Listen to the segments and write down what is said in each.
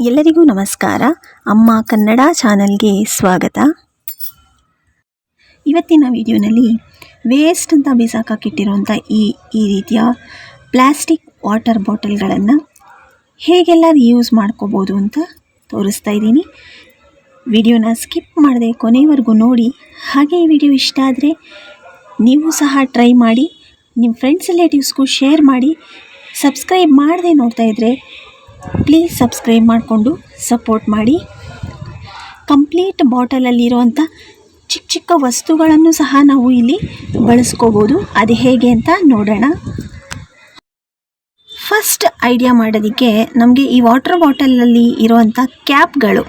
ಎಲ್ಲರಿಗೂ ನಮಸ್ಕಾರ. ಅಮ್ಮ ಕನ್ನಡ ಚಾನಲ್ಗೆ ಸ್ವಾಗತ. ಇವತ್ತಿನ ವಿಡಿಯೋನಲ್ಲಿ ವೇಸ್ಟ್ ಅಂತ ಬಿಸಾಕಿಟ್ಟಿರುವಂಥ ಈ ಈ ರೀತಿಯ ಪ್ಲ್ಯಾಸ್ಟಿಕ್ ವಾಟರ್ ಬಾಟಲ್ಗಳನ್ನು ಹೇಗೆಲ್ಲ ರಿಯೂಸ್ ಮಾಡ್ಕೋಬೋದು ಅಂತ ತೋರಿಸ್ತಾ ಇದ್ದೀನಿ. ವಿಡಿಯೋನ ಸ್ಕಿಪ್ ಮಾಡದೆ ಕೊನೆವರೆಗೂ ನೋಡಿ. ಹಾಗೆ ಈ ವಿಡಿಯೋ ಇಷ್ಟ ಆದರೆ ನೀವು ಸಹ ಟ್ರೈ ಮಾಡಿ, ನಿಮ್ಮ ಫ್ರೆಂಡ್ಸ್, ರಿಲೇಟಿವ್ಸ್ಗೂ ಶೇರ್ ಮಾಡಿ, ಸಬ್ಸ್ಕ್ರೈಬ್ ಮಾಡದೆ ನೋಡ್ತಾ ಇದ್ದರೆ ಪ್ಲೀಸ್ ಸಬ್ಸ್ಕ್ರೈಬ್ ಮಾಡಿಕೊಂಡು ಸಪೋರ್ಟ್ ಮಾಡಿ. ಕಂಪ್ಲೀಟ್ ಬಾಟಲಲ್ಲಿರುವಂಥ ಚಿಕ್ಕ ಚಿಕ್ಕ ವಸ್ತುಗಳನ್ನು ಸಹ ನಾವು ಇಲ್ಲಿ ಬಳಸ್ಕೋಬೋದು. ಅದು ಹೇಗೆ ಅಂತ ನೋಡೋಣ. ಫಸ್ಟ್ ಐಡಿಯಾ ಮಾಡೋದಕ್ಕೆ ನಮಗೆ ಈ ವಾಟರ್ ಬಾಟಲಲ್ಲಿ ಇರುವಂಥ ಕ್ಯಾಪ್ಗಳು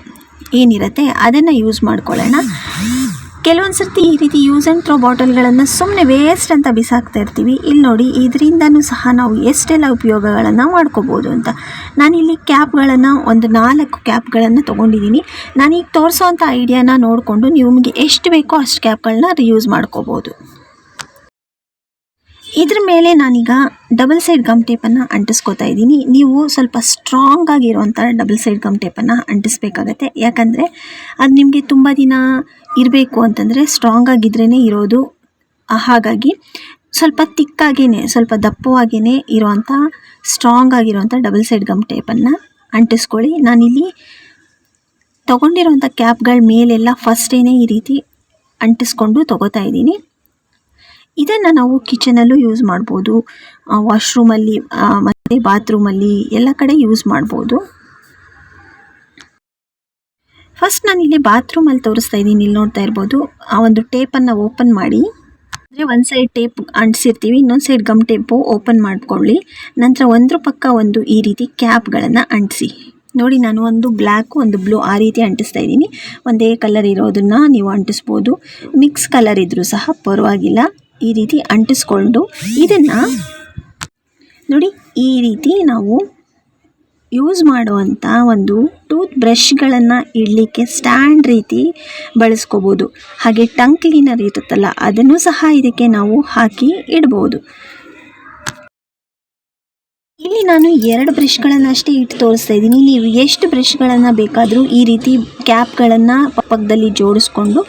ಏನಿರುತ್ತೆ ಅದನ್ನು ಯೂಸ್ ಮಾಡ್ಕೊಳ್ಳೋಣ. ಕೆಲವೊಂದು ಸರ್ತಿ ಈ ರೀತಿ ಯೂಸ್ ಆ್ಯಂಡ್ ಥ್ರೋ ಬಾಟಲ್ಗಳನ್ನು ಸುಮ್ಮನೆ ವೇಸ್ಟ್ ಅಂತ ಬಿಸಾಕ್ತಾ ಇರ್ತೀವಿ. ಇಲ್ಲಿ ನೋಡಿ, ಇದರಿಂದನೂ ಸಹ ನಾವು ಎಷ್ಟೆಲ್ಲ ಉಪಯೋಗಗಳನ್ನು ಮಾಡ್ಕೋಬೋದು ಅಂತ. ನಾನಿಲ್ಲಿ ಕ್ಯಾಪ್ಗಳನ್ನು, ಒಂದು ನಾಲ್ಕು ಕ್ಯಾಪ್ಗಳನ್ನು ತೊಗೊಂಡಿದ್ದೀನಿ. ನಾನೀಗ ತೋರಿಸೋವಂಥ ಐಡಿಯಾನ ನೋಡಿಕೊಂಡು ನಿಮಗೆ ಎಷ್ಟು ಬೇಕೋ ಅಷ್ಟು ಕ್ಯಾಪ್ಗಳನ್ನ ರಿಯೂಸ್ ಮಾಡ್ಕೋಬೋದು. ಇದ್ರ ಮೇಲೆ ನಾನೀಗ ಡಬಲ್ ಸೈಡ್ ಗಮ್ ಟೇಪನ್ನು ಅಂಟಿಸ್ಕೋತಾ ಇದ್ದೀನಿ. ನೀವು ಸ್ವಲ್ಪ ಸ್ಟ್ರಾಂಗ್ ಆಗಿರುವಂಥ ಡಬಲ್ ಸೈಡ್ ಗಮ್ ಟೇಪನ್ನು ಅಂಟಿಸ್ಬೇಕಾಗತ್ತೆ. ಯಾಕಂದರೆ, ಅದು ನಿಮಗೆ ತುಂಬ ದಿನ ಇರಬೇಕು ಅಂತಂದರೆ ಸ್ಟ್ರಾಂಗ್ ಆಗಿದ್ರೇ ಇರೋದು. ಹಾಗಾಗಿ ಸ್ವಲ್ಪ ತಿಕ್ಕಾಗೇ ಸ್ವಲ್ಪ ದಪ್ಪವಾಗೇ ಇರೋವಂಥ ಸ್ಟ್ರಾಂಗ್ ಆಗಿರೋವಂಥ ಡಬಲ್ ಸೈಡ್ ಗಮ್ ಟೇಪನ್ನು ಅಂಟಿಸ್ಕೊಳ್ಳಿ. ನಾನಿಲ್ಲಿ ತೊಗೊಂಡಿರೋಂಥ ಕ್ಯಾಪ್ಗಳ ಮೇಲೆಲ್ಲ ಫಸ್ಟೇನೆ ಈ ರೀತಿ ಅಂಟಿಸ್ಕೊಂಡು ತೊಗೋತಾ ಇದ್ದೀನಿ. ಇದನ್ನು ನಾವು ಕಿಚನಲ್ಲೂ ಯೂಸ್ ಮಾಡ್ಬೋದು. ವಾಶ್ರೂಮಲ್ಲಿ ಮತ್ತು ಬಾತ್ರೂಮಲ್ಲಿ ಎಲ್ಲ ಕಡೆ ಯೂಸ್ ಮಾಡ್ಬೋದು. ಫಸ್ಟ್ ನಾನು ಇಲ್ಲಿ ಬಾತ್ರೂಮಲ್ಲಿ ತೋರಿಸ್ತಾ ಇದ್ದೀನಿ. ಇಲ್ಲಿ ನೋಡ್ತಾ ಇರ್ಬೋದು. ಆ ಒಂದು ಟೇಪನ್ನು ಓಪನ್ ಮಾಡಿ. ಅಂದರೆ ಒಂದು ಸೈಡ್ ಟೇಪ್ ಅಂಟಿಸಿರ್ತೀವಿ, ಇನ್ನೊಂದು ಸೈಡ್ ಗಮ್ ಟೇಪು ಓಪನ್ ಮಾಡ್ಕೊಳ್ಳಿ. ನಂತರ ಒಂದ್ರ ಪಕ್ಕ ಒಂದು ಈ ರೀತಿ ಕ್ಯಾಪ್ಗಳನ್ನು ಅಂಟಿಸಿ. ನೋಡಿ, ನಾನು ಒಂದು ಬ್ಲ್ಯಾಕು ಒಂದು ಬ್ಲೂ ಆ ರೀತಿ ಅಂಟಿಸ್ತಾ ಇದ್ದೀನಿ. ಒಂದೇ ಕಲರ್ ಇರೋದನ್ನು ನೀವು ಅಂಟಿಸ್ಬೋದು. ಮಿಕ್ಸ್ ಕಲರ್ ಇದ್ದರೂ ಸಹ ಪರವಾಗಿಲ್ಲ. ಈ ರೀತಿ ಅಂಟಿಸ್ಕೊಂಡು ಇದನ್ನು ನೋಡಿ, ಈ ರೀತಿ ನಾವು ಯೂಸ್ ಮಾಡುವಂಥ ಒಂದು ಟೂತ್ ಬ್ರಷ್ಗಳನ್ನು ಇಡಲಿಕ್ಕೆ ಸ್ಟ್ಯಾಂಡ್ ರೀತಿ ಬಳಸ್ಕೋಬೋದು. ಹಾಗೆ ಟಂಗ್ ಕ್ಲೀನರ್ ಇರುತ್ತಲ್ಲ, ಅದನ್ನು ಸಹ ಇದಕ್ಕೆ ನಾವು ಹಾಕಿ ಇಡ್ಬೋದು. ಇಲ್ಲಿ ನಾನು ಎರಡು ಬ್ರಷ್ಗಳನ್ನು ಅಷ್ಟೇ ಇಟ್ಟು ತೋರಿಸ್ತಾ ಇದ್ದೀನಿ. ನೀವು ಎಷ್ಟು ಬ್ರಷ್ಗಳನ್ನು ಬೇಕಾದರೂ ಈ ರೀತಿ ಕ್ಯಾಪ್ಗಳನ್ನು ಪಕ್ಕದಲ್ಲಿ ಜೋಡಿಸ್ಕೊಂಡು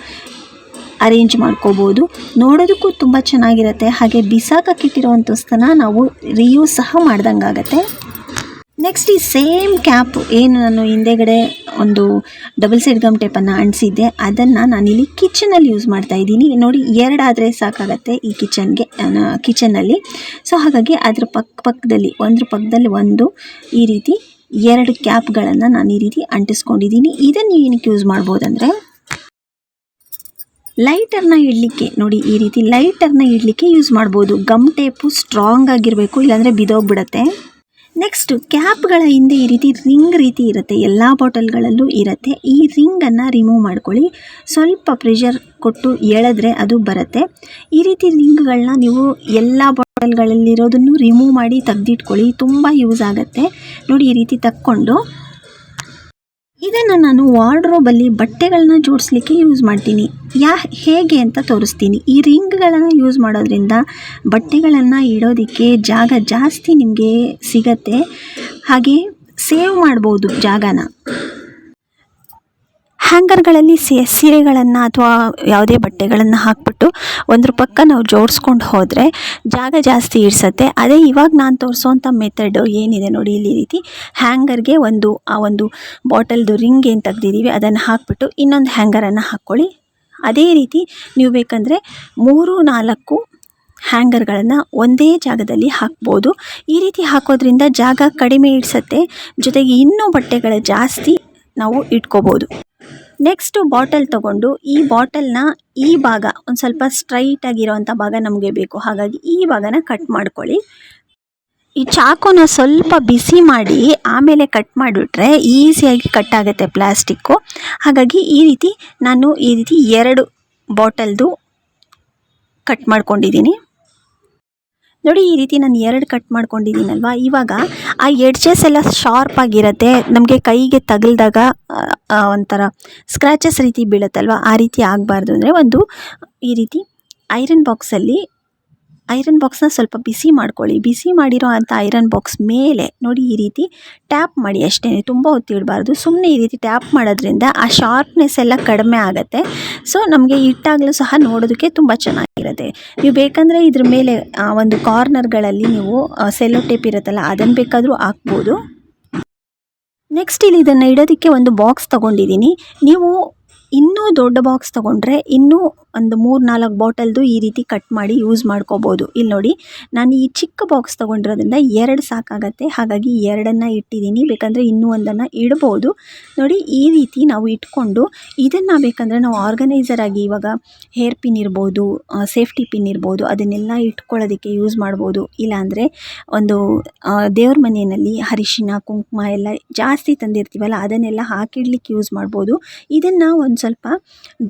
ಅರೇಂಜ್ ಮಾಡ್ಕೋಬೋದು. ನೋಡೋದಕ್ಕೂ ತುಂಬ ಚೆನ್ನಾಗಿರುತ್ತೆ. ಹಾಗೆ ಬಿಸಾಕಕ್ಕಿಟ್ಟಿರುವಂಥ ವಸ್ತುನ ನಾವು ರಿಯೂಸ್ ಸಹ ಮಾಡ್ದಂಗಾಗತ್ತೆ. ನೆಕ್ಸ್ಟ್ ಈ ಸೇಮ್ ಕ್ಯಾಪ್ ಏನು ನಾನು ಹಿಂದೆಗಡೆ ಒಂದು ಡಬಲ್ ಸೈಡ್ ಗಮ್ ಟೇಪನ್ನು ಅಂಟಿಸಿದ್ದೆ, ಅದನ್ನು ನಾನಿಲ್ಲಿ ಕಿಚನಲ್ಲಿ ಯೂಸ್ ಮಾಡ್ತಾ ಇದ್ದೀನಿ. ನೋಡಿ, ಎರಡಾದರೆ ಸಾಕಾಗತ್ತೆ ಈ ಕಿಚನ್ಗೆ ಕಿಚನಲ್ಲಿ ಸೊ, ಹಾಗಾಗಿ ಅದ್ರ ಪಕ್ಕ ಪಕ್ಕದಲ್ಲಿ ಒಂದ್ರ ಪಕ್ಕದಲ್ಲಿ ಒಂದು ಈ ರೀತಿ ಎರಡು ಕ್ಯಾಪ್ಗಳನ್ನು ನಾನು ಈ ರೀತಿ ಅಂಟಿಸ್ಕೊಂಡಿದ್ದೀನಿ. ಇದನ್ನು ಏನಕ್ಕೆ ಯೂಸ್ ಮಾಡ್ಬೋದಂದರೆ, ಲೈಟರ್ನ ಇಡಲಿಕ್ಕೆ, ನೋಡಿ, ಈ ರೀತಿ ಲೈಟರ್ನ ಇಡಲಿಕ್ಕೆ ಯೂಸ್ ಮಾಡ್ಬೋದು. ಗಮ್ ಟೇಪು ಸ್ಟ್ರಾಂಗ್ ಆಗಿರಬೇಕು, ಇಲ್ಲಾಂದರೆ ಬಿದೋಗ್ಬಿಡತ್ತೆ. ನೆಕ್ಸ್ಟ್ ಕ್ಯಾಪ್ಗಳ ಹಿಂದೆ ಈ ರೀತಿ ರಿಂಗ್ ರೀತಿ ಇರುತ್ತೆ. ಎಲ್ಲ ಬಾಟಲ್ಗಳಲ್ಲೂ ಇರುತ್ತೆ. ಈ ರಿಂಗನ್ನು ರಿಮೂವ್ ಮಾಡ್ಕೊಳ್ಳಿ. ಸ್ವಲ್ಪ ಪ್ರೆಷರ್ ಕೊಟ್ಟು ಎಳೆದ್ರೆ ಅದು ಬರುತ್ತೆ. ಈ ರೀತಿ ರಿಂಗ್ಗಳನ್ನ ನೀವು ಎಲ್ಲ ಬಾಟಲ್ಗಳಲ್ಲಿರೋದನ್ನು ರಿಮೂವ್ ಮಾಡಿ ತೆಗ್ದಿಟ್ಕೊಳ್ಳಿ. ತುಂಬ ಯೂಸ್ ಆಗುತ್ತೆ. ನೋಡಿ ಈ ರೀತಿ ತಕ್ಕೊಂಡು ಇದನ್ನು ನಾನು ವಾರ್ಡ್ರೋಬಲ್ಲಿ ಬಟ್ಟೆಗಳನ್ನ ಜೋಡಿಸ್ಲಿಕ್ಕೆ ಯೂಸ್ ಮಾಡ್ತೀನಿ. ಯಾ, ಹೇಗೆ ಅಂತ ತೋರಿಸ್ತೀನಿ. ಈ ರಿಂಗ್ಗಳನ್ನು ಯೂಸ್ ಮಾಡೋದ್ರಿಂದ ಬಟ್ಟೆಗಳನ್ನು ಇಡೋದಕ್ಕೆ ಜಾಗ ಜಾಸ್ತಿ ನಿಮಗೆ ಸಿಗತ್ತೆ. ಹಾಗೆ ಸೇವ್ ಮಾಡ್ಬೋದು ಜಾಗನ. ಹ್ಯಾಂಗರ್ಗಳಲ್ಲಿ ಸಿ, ಸೀರೆಗಳನ್ನು ಅಥವಾ ಯಾವುದೇ ಬಟ್ಟೆಗಳನ್ನು ಹಾಕ್ಬಿಟ್ಟು ಒಂದ್ರ ಪಕ್ಕ ನಾವು ಜೋಡಿಸ್ಕೊಂಡು ಹೋದರೆ ಜಾಗ ಜಾಸ್ತಿ ಇಡ್ಸತ್ತೆ ಅದೇ ಇವಾಗ ನಾನು ತೋರಿಸೋವಂಥ ಮೆಥಡ್ ಏನಿದೆ ನೋಡಿ ಇಲ್ಲಿ ರೀತಿ. ಹ್ಯಾಂಗರ್ಗೆ ಒಂದು, ಆ ಒಂದು ಬಾಟಲ್ದು ರಿಂಗ್ ಏನು ತೆಗ್ದಿದ್ದೀವಿ ಅದನ್ನು ಹಾಕ್ಬಿಟ್ಟು ಇನ್ನೊಂದು ಹ್ಯಾಂಗರನ್ನು ಹಾಕ್ಕೊಳ್ಳಿ. ಅದೇ ರೀತಿ ನೀವು ಬೇಕಂದರೆ ಮೂರು, ನಾಲ್ಕು ಹ್ಯಾಂಗರ್ಗಳನ್ನು ಒಂದೇ ಜಾಗದಲ್ಲಿ ಹಾಕ್ಬೋದು. ಈ ರೀತಿ ಹಾಕೋದ್ರಿಂದ ಜಾಗ ಕಡಿಮೆ ಇಡ್ಸತ್ತೆ ಜೊತೆಗೆ ಇನ್ನೂ ಬಟ್ಟೆಗಳ ಜಾಸ್ತಿ ನಾವು ಇಟ್ಕೋಬೋದು. ನೆಕ್ಸ್ಟು ಬಾಟಲ್ ತಗೊಂಡು ಈ ಬಾಟಲ್ನ ಈ ಭಾಗ ಒಂದು ಸ್ವಲ್ಪ ಸ್ಟ್ರೈಟ್ ಆಗಿರೋವಂಥ ಭಾಗ ನಮಗೆ ಬೇಕು. ಹಾಗಾಗಿ ಈ ಭಾಗನ ಕಟ್ ಮಾಡ್ಕೊಳ್ಳಿ. ಈ ಚಾಕುನ ಸ್ವಲ್ಪ ಬಿಸಿ ಮಾಡಿ ಆಮೇಲೆ ಕಟ್ ಮಾಡಿಬಿಟ್ರೆ ಈಸಿಯಾಗಿ ಕಟ್ ಆಗುತ್ತೆ ಪ್ಲಾಸ್ಟಿಕ್ಕು ಹಾಗಾಗಿ ಈ ರೀತಿ ನಾನು ಈ ರೀತಿ ಎರಡು ಬಾಟಲ್ದು ಕಟ್ ಮಾಡ್ಕೊಂಡಿದ್ದೀನಿ. ನೋಡಿ, ಈ ರೀತಿ ನಾನು ಎರಡು ಕಟ್ ಮಾಡ್ಕೊಂಡಿದ್ದೀನಲ್ವ? ಇವಾಗ ಆ ಎಡ್ಜಸ್ ಎಲ್ಲ ಶಾರ್ಪ್ ಆಗಿರುತ್ತೆ. ನಮಗೆ ಕೈಗೆ ತಗಲ್ದಾಗ ಒಂಥರ ಸ್ಕ್ರ್ಯಾಚಸ್ ರೀತಿ ಬೀಳುತ್ತಲ್ವ? ಆ ರೀತಿ ಆಗಬಾರ್ದು ಅಂದರೆ ಒಂದು ಈ ರೀತಿ ಐರನ್ ಬಾಕ್ಸಲ್ಲಿ ಐರನ್ ಬಾಕ್ಸ್ನ ಸ್ವಲ್ಪ ಬಿಸಿ ಮಾಡ್ಕೊಳ್ಳಿ. ಬಿಸಿ ಮಾಡಿರೋ ಅಂಥ ಐರನ್ ಬಾಕ್ಸ್ ಮೇಲೆ ನೋಡಿ ಈ ರೀತಿ ಟ್ಯಾಪ್ ಮಾಡಿ. ಅಷ್ಟೇ ತುಂಬ ಹೊತ್ತಿಡಬಾರ್ದು ಸುಮ್ಮನೆ ಈ ರೀತಿ ಟ್ಯಾಪ್ ಮಾಡೋದ್ರಿಂದ ಆ ಶಾರ್ಪ್ನೆಸ್ ಎಲ್ಲ ಕಡಿಮೆ ಆಗುತ್ತೆ. ಸೊ ನಮಗೆ ಇಟ್ಟಾಗಲೂ ಸಹ ನೋಡೋದಕ್ಕೆ ತುಂಬ ಚೆನ್ನಾಗಿರುತ್ತೆ. ನೀವು ಬೇಕಂದರೆ ಇದ್ರ ಮೇಲೆ ಆ, ಒಂದು ಕಾರ್ನರ್ಗಳಲ್ಲಿ ನೀವು ಸೆಲ್ಲೋ ಟೇಪ್ ಇರುತ್ತಲ್ಲ ಅದನ್ನು ಬೇಕಾದರೂ ಹಾಕ್ಬೋದು. ನೆಕ್ಸ್ಟ್ ಇಲ್ಲಿ ಇದನ್ನು ಇಡೋದಕ್ಕೆ ಒಂದು ಬಾಕ್ಸ್ ತೊಗೊಂಡಿದ್ದೀನಿ. ನೀವು ಇನ್ನೂ ದೊಡ್ಡ ಬಾಕ್ಸ್ ತೊಗೊಂಡ್ರೆ ಇನ್ನೂ ಒಂದು ಮೂರು ನಾಲ್ಕು ಬಾಟಲ್ದು ಈ ರೀತಿ ಕಟ್ ಮಾಡಿ ಯೂಸ್ ಮಾಡ್ಕೋಬೋದು. ಇಲ್ಲಿ ನೋಡಿ, ನಾನು ಈ ಚಿಕ್ಕ ಬಾಕ್ಸ್ ತೊಗೊಂಡಿರೋದ್ರಿಂದ ಎರಡು ಸಾಕಾಗತ್ತೆ. ಹಾಗಾಗಿ ಎರಡನ್ನು ಇಟ್ಟಿದ್ದೀನಿ. ಬೇಕಂದರೆ ಇನ್ನೂ ಒಂದನ್ನು ಇಡ್ಬೋದು. ನೋಡಿ, ಈ ರೀತಿ ನಾವು ಇಟ್ಕೊಂಡು ಇದನ್ನು ಬೇಕಂದರೆ ನಾವು ಆರ್ಗನೈಸರ್ ಆಗಿ ಇವಾಗ ಹೇರ್ ಪಿನ್ ಇರ್ಬೋದು ಸೇಫ್ಟಿ ಪಿನ್ ಇರ್ಬೋದು, ಅದನ್ನೆಲ್ಲ ಇಟ್ಕೊಳ್ಳೋದಕ್ಕೆ ಯೂಸ್ ಮಾಡ್ಬೋದು. ಇಲ್ಲಾಂದರೆ ಒಂದು ದೇವ್ರ ಮನೆಯಲ್ಲಿ ಅರಿಶಿನ, ಕುಂಕುಮ ಎಲ್ಲ ಜಾಸ್ತಿ ತಂದಿರ್ತೀವಲ್ಲ, ಅದನ್ನೆಲ್ಲ ಹಾಕಿಡ್ಲಿಕ್ಕೆ ಯೂಸ್ ಮಾಡ್ಬೋದು. ಇದನ್ನು ಒಂದು ಸ್ವಲ್ಪ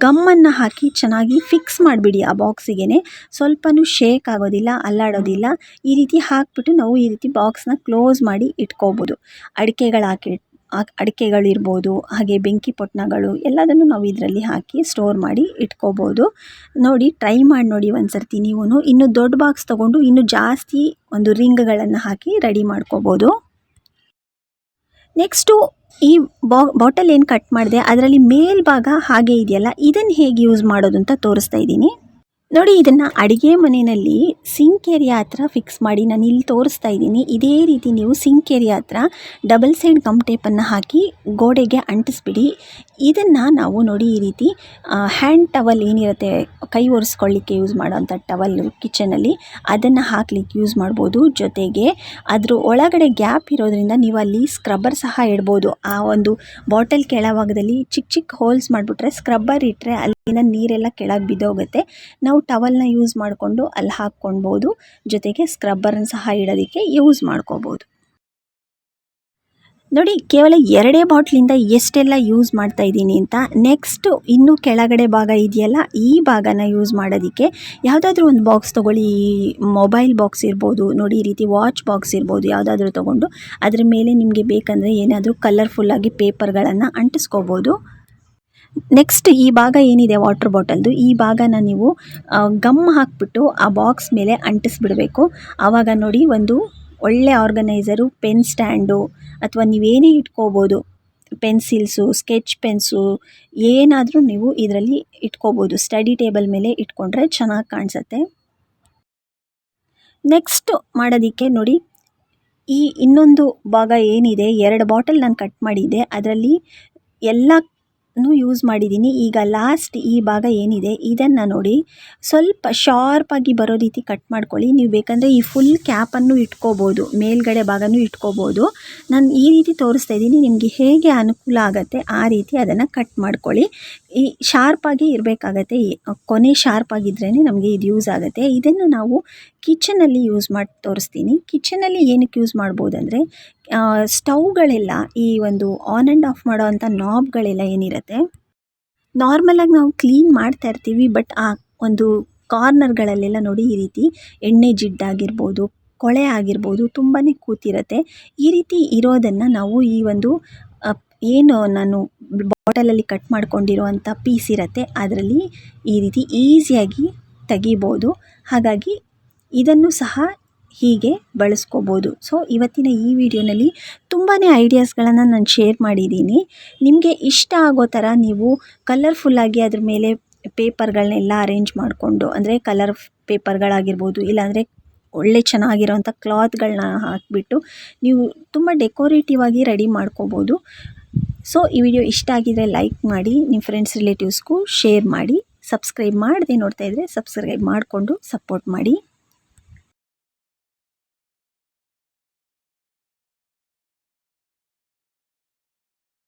ಗಮ್ಮನ್ನು ಹಾಕಿ ಚೆನ್ನಾಗಿ ಫಿಕ್ಸ್ ಮಾಡಿಬಿಡಿ ಆ ಬಾಕ್ಸಿಗೆ ಸ್ವಲ್ಪನೂ ಶೇಕ್ ಆಗೋದಿಲ್ಲ, ಅಲ್ಲಾಡೋದಿಲ್ಲ. ಈ ರೀತಿ ಹಾಕ್ಬಿಟ್ಟು ನಾವು ಈ ರೀತಿ ಬಾಕ್ಸ್ನ ಕ್ಲೋಸ್ ಮಾಡಿ ಇಟ್ಕೋಬೋದು. ಅಡಿಕೆಗಳು ಹಾಕಿ ಅಡಿಕೆಗಳಿರ್ಬೋದು ಹಾಗೆ ಬೆಂಕಿ ಪೊಟ್ಟಣಗಳು ಎಲ್ಲದನ್ನು ನಾವು ಇದರಲ್ಲಿ ಹಾಕಿ ಸ್ಟೋರ್ ಮಾಡಿ ಇಟ್ಕೋಬೋದು. ನೋಡಿ ಟ್ರೈ ಮಾಡಿ ನೋಡಿ ಒಂದು ಸರ್ತಿ ನೀವು ಇನ್ನು ದೊಡ್ಡ ಬಾಕ್ಸ್ ತೊಗೊಂಡು ಇನ್ನೂ ಜಾಸ್ತಿ ಒಂದು ರಿಂಗ್ಗಳನ್ನು ಹಾಕಿ ರೆಡಿ ಮಾಡ್ಕೋಬೋದು. ನೆಕ್ಸ್ಟು ಈ ಬಾಟಲ್ ಏನು ಕಟ್ ಮಾಡಿದೆ, ಅದರಲ್ಲಿ ಮೇಲ್ಭಾಗ ಹಾಗೆ ಇದೆಯಲ್ಲ, ಇದನ್ನು ಹೇಗೆ ಯೂಸ್ ಮಾಡೋದು ಅಂತ ತೋರಿಸ್ತಾ ಇದ್ದೀನಿ. ನೋಡಿ, ಇದನ್ನು ಅಡುಗೆ ಮನೆಯಲ್ಲಿ ಸಿಂಕ್ ಏರಿಯಾ ಹತ್ರ ಫಿಕ್ಸ್ ಮಾಡಿ ನಾನು ಇಲ್ಲಿ ತೋರಿಸ್ತಾ ಇದ್ದೀನಿ. ಇದೇ ರೀತಿ ನೀವು ಸಿಂಕ್ ಏರಿಯಾ ಹತ್ರ ಡಬಲ್ ಸೈಡ್ ಗಮ್ ಟೇಪನ್ನು ಹಾಕಿ ಗೋಡೆಗೆ ಅಂಟಿಸ್ಬಿಡಿ. ಇದನ್ನು ನಾವು ನೋಡಿ ಈ ರೀತಿ ಹ್ಯಾಂಡ್ ಟವಲ್ ಏನಿರುತ್ತೆ, ಕೈ ಒರೆಸ್ಕೊಳ್ಳಿಕ್ಕೆ ಯೂಸ್ ಮಾಡೋವಂಥ ಟವಲ್ ಕಿಚನಲ್ಲಿ ಅದನ್ನು ಹಾಕ್ಲಿಕ್ಕೆ ಯೂಸ್ ಮಾಡ್ಬೋದು. ಜೊತೆಗೆ ಅದ್ರ ಒಳಗಡೆ ಗ್ಯಾಪ್ ಇರೋದ್ರಿಂದ ನೀವು ಅಲ್ಲಿ ಸ್ಕ್ರಬ್ಬರ್ ಸಹ ಇಡ್ಬೋದು. ಆ ಒಂದು ಬಾಟಲ್ ಕೆಳಭಾಗದಲ್ಲಿ ಚಿಕ್ಕ ಚಿಕ್ಕ ಹೋಲ್ಸ್ ಮಾಡಿಬಿಟ್ರೆ ಸ್ಕ್ರಬ್ಬರ್ ಇಟ್ಟರೆ ಅಲ್ಲಿಂದ ನೀರೆಲ್ಲ ಕೆಳಗೆ ಬಿದ್ದೋಗುತ್ತೆ. ನಾವು ಟವಲ್ನ ಯೂಸ್ ಮಾಡಿಕೊಂಡು ಅಲ್ಲಿ ಹಾಕ್ಕೊಳ್ಬೋದು. ಜೊತೆಗೆ ಸ್ಕ್ರಬ್ಬರನ್ನು ಸಹ ಇಡೋದಕ್ಕೆ ಯೂಸ್ ಮಾಡ್ಕೋಬೋದು ನೋಡಿ, ಕೇವಲ ಎರಡೇ ಬಾಟ್ಲಿಂದ ಎಷ್ಟೆಲ್ಲ ಯೂಸ್ ಮಾಡ್ತಾ ಇದ್ದೀನಿ ಅಂತ ನೆಕ್ಸ್ಟು ಇನ್ನೂ ಕೆಳಗಡೆ ಭಾಗ ಇದೆಯಲ್ಲ, ಈ ಭಾಗನ ಯೂಸ್ ಮಾಡೋದಕ್ಕೆ ಯಾವುದಾದ್ರೂ ಒಂದು ಬಾಕ್ಸ್ ತೊಗೊಳ್ಳಿ. ಮೊಬೈಲ್ ಬಾಕ್ಸ್ ಇರ್ಬೋದು, ನೋಡಿ ಈ ರೀತಿ ವಾಚ್ ಬಾಕ್ಸ್ ಇರ್ಬೋದು, ಯಾವುದಾದ್ರೂ ತೊಗೊಂಡು. ಅದ್ರ ಮೇಲೆ ನಿಮಗೆ ಬೇಕಂದರೆ ಏನಾದರೂ ಕಲರ್ಫುಲ್ಲಾಗಿ ಪೇಪರ್ಗಳನ್ನು ಅಂಟಿಸ್ಕೋಬೋದು ನೆಕ್ಸ್ಟ್ ಈ ಭಾಗ ಏನಿದೆ ವಾಟರ್ ಬಾಟಲ್ದು ಈ ಭಾಗನ ನೀವು ಗಮ್ ಹಾಕ್ಬಿಟ್ಟು ಆ ಬಾಕ್ಸ್ ಮೇಲೆ ಅಂಟಿಸ್ಬಿಡಬೇಕು. ಆವಾಗ ನೋಡಿ, ಒಂದು ಒಳ್ಳೆ ಆರ್ಗನೈಸರು ಪೆನ್ ಸ್ಟ್ಯಾಂಡು ಅಥವಾ ನೀವೇನೇ ಇಟ್ಕೋಬೋದು ಪೆನ್ಸಿಲ್ಸು ಸ್ಕೆಚ್ ಪೆನ್ಸು ಏನಾದರೂ ನೀವು ಇದರಲ್ಲಿ ಇಟ್ಕೋಬೋದು. ಸ್ಟಡಿ ಟೇಬಲ್ ಮೇಲೆ ಇಟ್ಕೊಂಡ್ರೆ ಚೆನ್ನಾಗಿ ಕಾಣಿಸುತ್ತೆ. ನೆಕ್ಸ್ಟ್ ಮಾಡೋದಕ್ಕೆ ನೋಡಿ, ಈ ಇನ್ನೊಂದು ಭಾಗ ಏನಿದೆ, ಎರಡು ಬಾಟಲ್ ನಾನು ಕಟ್ ಮಾಡಿದ್ದೆ. ಅದರಲ್ಲಿ ಎಲ್ಲನೂ ಯೂಸ್ ಮಾಡಿದ್ದೀನಿ ಈಗ ಲಾಸ್ಟ್ ಈ ಭಾಗ ಏನಿದೆ, ಇದನ್ನು ನೋಡಿ ಸ್ವಲ್ಪ ಶಾರ್ಪಾಗಿ ಬರೋ ರೀತಿ ಕಟ್ ಮಾಡ್ಕೊಳ್ಳಿ. ನೀವು ಬೇಕಂದರೆ ಈ ಫುಲ್ ಕ್ಯಾಪನ್ನು ಇಟ್ಕೋಬೋದು, ಮೇಲ್ಗಡೆ ಭಾಗನೂ ಇಟ್ಕೋಬೋದು. ನಾನು ಈ ರೀತಿ ತೋರಿಸ್ತಾ ಇದ್ದೀನಿ, ನಿಮಗೆ ಹೇಗೆ ಅನುಕೂಲ ಆಗುತ್ತೆ ಆ ರೀತಿ ಅದನ್ನು ಕಟ್ ಮಾಡ್ಕೊಳ್ಳಿ. ಈ ಶಾರ್ಪಾಗಿ ಇರಬೇಕಾಗತ್ತೆ ಕೊನೆ ಶಾರ್ಪಾಗಿದ್ರೇ ನಮಗೆ ಇದು ಯೂಸ್ ಆಗುತ್ತೆ. ಇದನ್ನು ನಾವು ಕಿಚನಲ್ಲಿ ಯೂಸ್ ಮಾಡಿ ತೋರಿಸ್ತೀನಿ. ಕಿಚನಲ್ಲಿ ಏನಕ್ಕೆ ಯೂಸ್ ಮಾಡ್ಬೋದು ಅಂದರೆ ಸ್ಟವ್ಗಳೆಲ್ಲ ಈ ಒಂದು ಆನ್ ಆ್ಯಂಡ್ ಆಫ್ ಮಾಡೋ ಅಂಥ ನಾಬ್ಗಳೆಲ್ಲ ಏನಿರುತ್ತೆ? ನಾರ್ಮಲಾಗಿ ನಾವು ಕ್ಲೀನ್ ಮಾಡ್ತಾ ಇರ್ತೀವಿ ಬಟ್ ಆ ಒಂದು ಕಾರ್ನರ್ಗಳಲ್ಲೆಲ್ಲ ನೋಡಿ ಈ ರೀತಿ ಎಣ್ಣೆ ಜಿಡ್ಡಾಗಿರ್ಬೋದು, ಕೊಳೆ ಆಗಿರ್ಬೋದು ತುಂಬಾ ಕೂತಿರುತ್ತೆ. ಈ ರೀತಿ ಇರೋದನ್ನು ನಾವು ಈ ಒಂದು ಏನು ನಾನು ಬಾಟಲಲ್ಲಿ ಕಟ್ ಮಾಡ್ಕೊಂಡಿರುವಂಥ ಪೀಸ್ ಇರುತ್ತೆ, ಅದರಲ್ಲಿ ಈ ರೀತಿ ಈಸಿಯಾಗಿ ತೆಗಿಬೋದು. ಹಾಗಾಗಿ ಇದನ್ನು ಸಹ ಹೀಗೆ ಬಳಸ್ಕೋಬೋದು. ಸೊ ಇವತ್ತಿನ ಈ ವಿಡಿಯೋನಲ್ಲಿ ತುಂಬಾ ಐಡಿಯಾಸ್ಗಳನ್ನು ನಾನು ಶೇರ್ ಮಾಡಿದ್ದೀನಿ. ನಿಮಗೆ ಇಷ್ಟ ಆಗೋ ಥರ ನೀವು ಕಲರ್ಫುಲ್ಲಾಗಿ ಅದ್ರ ಮೇಲೆ ಪೇಪರ್ಗಳನ್ನೆಲ್ಲ ಅರೇಂಜ್ ಮಾಡಿಕೊಂಡು, ಅಂದರೆ ಕಲರ್ ಪೇಪರ್ಗಳಾಗಿರ್ಬೋದು, ಇಲ್ಲಾಂದರೆ ಒಳ್ಳೆ ಚೆನ್ನಾಗಿರೋಂಥ ಕ್ಲಾತ್ಗಳನ್ನ ಹಾಕಿಬಿಟ್ಟು ನೀವು ತುಂಬ ಡೆಕೋರೇಟಿವ್ ಆಗಿ ರೆಡಿ ಮಾಡ್ಕೋಬೋದು. ಸೊ ಈ ವಿಡಿಯೋ ಇಷ್ಟ ಆಗಿದರೆ ಲೈಕ್ ಮಾಡಿ, ನಿಮ್ಮ ಫ್ರೆಂಡ್ಸ್, ರಿಲೇಟಿವ್ಸ್ಗೂ ಶೇರ್ ಮಾಡಿ, ಸಬ್ಸ್ಕ್ರೈಬ್ ಮಾಡದೆ ನೋಡ್ತಾ ಇದ್ದರೆ ಸಬ್ಸ್ಕ್ರೈಬ್ ಮಾಡಿಕೊಂಡು ಸಪೋರ್ಟ್ ಮಾಡಿ.